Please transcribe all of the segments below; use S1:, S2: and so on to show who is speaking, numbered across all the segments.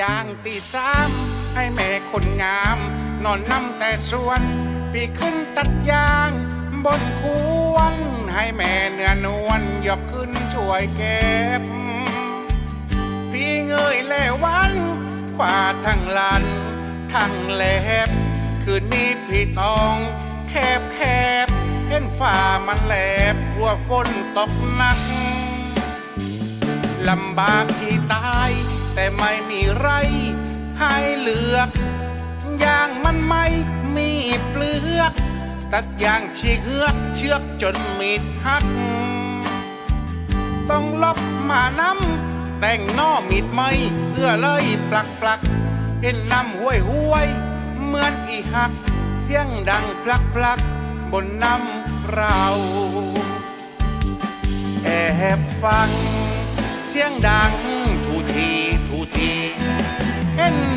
S1: ยางตีสามให้แม่คนงาม นอนนำแต่สวน ปีขึ้นตัดยาง บนควรให้แม่เนื้อนวลยกขึ้นช่วยเก็บ พี่เงยแลวันขวาทั้งลัน ทั้งแลบคืนนี้พี่ต้องแคบแคบเห็นฝ่ามันแหลบกลัวฝนตกหนักลำบากที่ตาย แต่ไม่มีไรให้เลือกยางมันไม่มีเปลือก ตัดยางฉีกเหือกเชือกจนมีดหัก ต้องลบมานำแต่งนอมีดไม่เพื่อเลยปลักปลักเห็นน้ำห้วยห้วยเหมือนอีหัก เสียงดังพลักพลักบนน้ำเราแอบฟัง เสียงดัง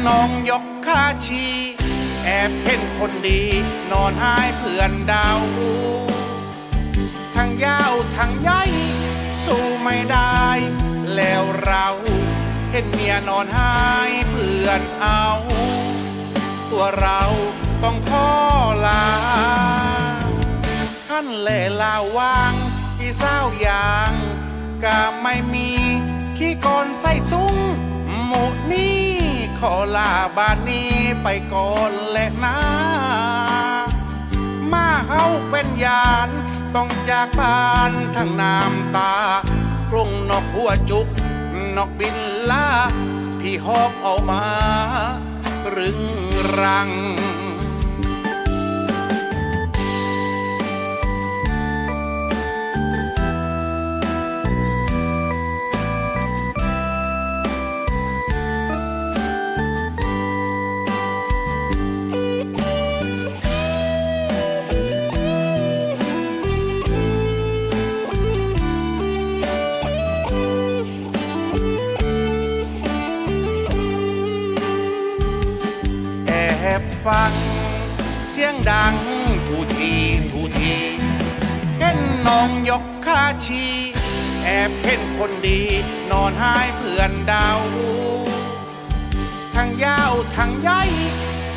S1: น้องยกขาชี แอบเห็นคนดี นอนหายเพื่อนดาวทั้งยาวทั้งใหญ่สู้ไม่ได้ แล้วเราเห็นเมียนอนหายเพื่อนเอา ตัวเราต้องขอลาท่านแหล่ลาวางที่เศร้ายางก็ไม่มีขี้กอนใส่ถุง อลาบานนี้ไปก่อนแหละนะ มาเฮาเป็นยาน ต้องจากบ้านทั้งน้ำตากรุงนกหัวจุก นกบินลาพี่หอบเอามารึงรัง ฟัง เสียงดังทูทีทูที เห็นน้องยกขาชี แอบเห็นคนดี นอนหายเพื่อนดาวทั้งยาวทั้งใหญ่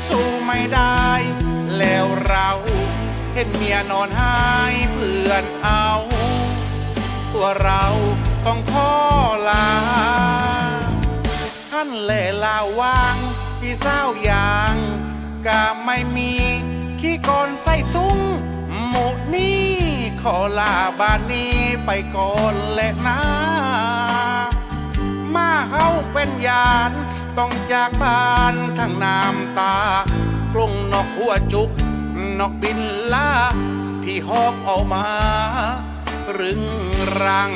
S1: สู้ไม่ได้ แล้วเราเห็นเมียนอนหายเพื่อนเอา ตัวเราต้องขอลา ท่านแหล่ลาวางพี่เศร้ายาง ก็ไม่มี ขี้กอนใส่ถุงหมูนี่ขอลาบานนี้ไปก่อนแหละนะ มาเฮาเป็นยาน ต้องจากบ้านทั้งน้ำตากรุงนกหัวจุก นกบินลาพี่หอบเอามารึงรัง